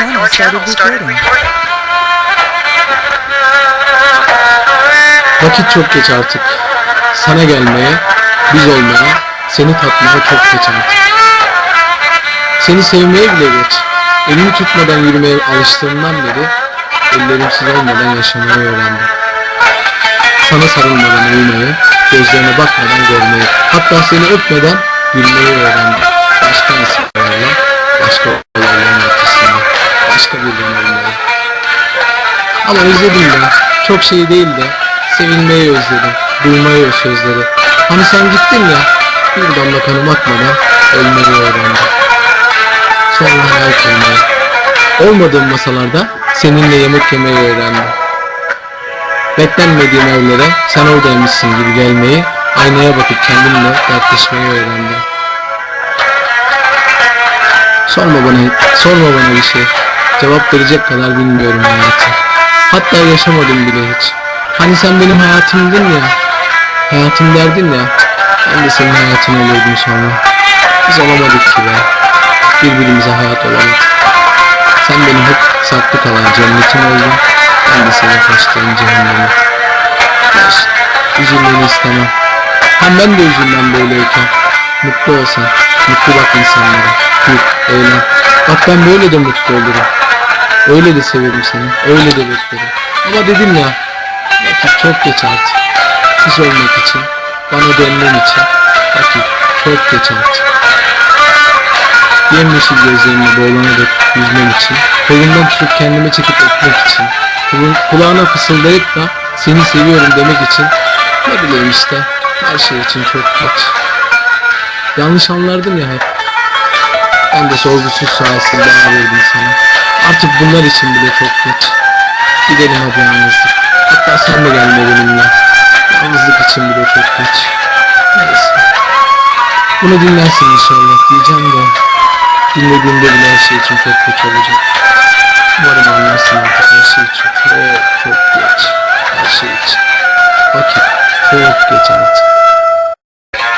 time Your channel started recording. Vakit çok geç artık. Sana gelmeye, biz olmaya, seni tatmaya çok geç artık. Seni sevmeye bile geç. Elini tutmadan yürümeye alıştığımdan beri ellerimsiz olmadan yaşamayı öğrendim. Sana sarılmadan uyumayı, gözlerine bakmadan görmeyi, hatta seni öpmeden gülmeyi öğrendim. Başka insanlarla, Ama özledim ben. Çok şey değil de sevilmeyi özledim. Duymayı o sözleri. Hani sen gittin ya bir damla kanım akmadan ölmeyi öğrendim. Sonra hayal kurmayı. Olmadığım masalarda seninle yemek yemeyi öğrendim. Beklenmediğim evlere sen oradaymışsın gibi gelmeyi, aynaya bakıp kendimle dertleşmeyi öğrendim. Sorma bana, sorma bana bir şey. Cevap verecek kadar bilmiyorum hayatı. Hatta yaşamadım bile hiç. Hani sen benim hayatımdın ya. Hayatım derdin ya. Ben de senin hayatın olurdum sonra. Biz olamadık ki be. Birbirimize hayat olamadık. Sen benim hep saklı kalan cennetim oldun. Ben de senin kaçtığın cehennemi. Olsun. Üzülmeni istemem. Hem ben de üzülmem böyleyken. Mutlu olsan. Mutlu bak insanlara. Gül, eğlen. Bak ben böyle de mutlu olurum. Öyle de severim seni. Öyle de beklerim. Ama dedim ya. Vakit çok geç artık. Kız olmak için. Bana dönmem için. Vakit çok geç artık. Yemyeşil gözlerine boğulana dek yüzmem için. Kolundan tutup kendime çekip öpmek için. Kulağına fısıldayıp da seni seviyorum demek için. Ne bileyim işte. Her şey için çok geç. Yanlış anlardın ya hep. Ben de sorgusuz sualsiz bağırırdım sana. Artık bunlar için bile çok geç. Gidelim hadi yalnızlık. Hatta sen de gelme benimle. Yalnızlık için bile çok geç. Neyse. Bunu dinlersin inşallah diyeceğim de. Dinlediğimde bile her şey için çok geç olacak. Umarım anlarsın artık her şey için çok çok geç. Her şey için. Vakit çok geç artık.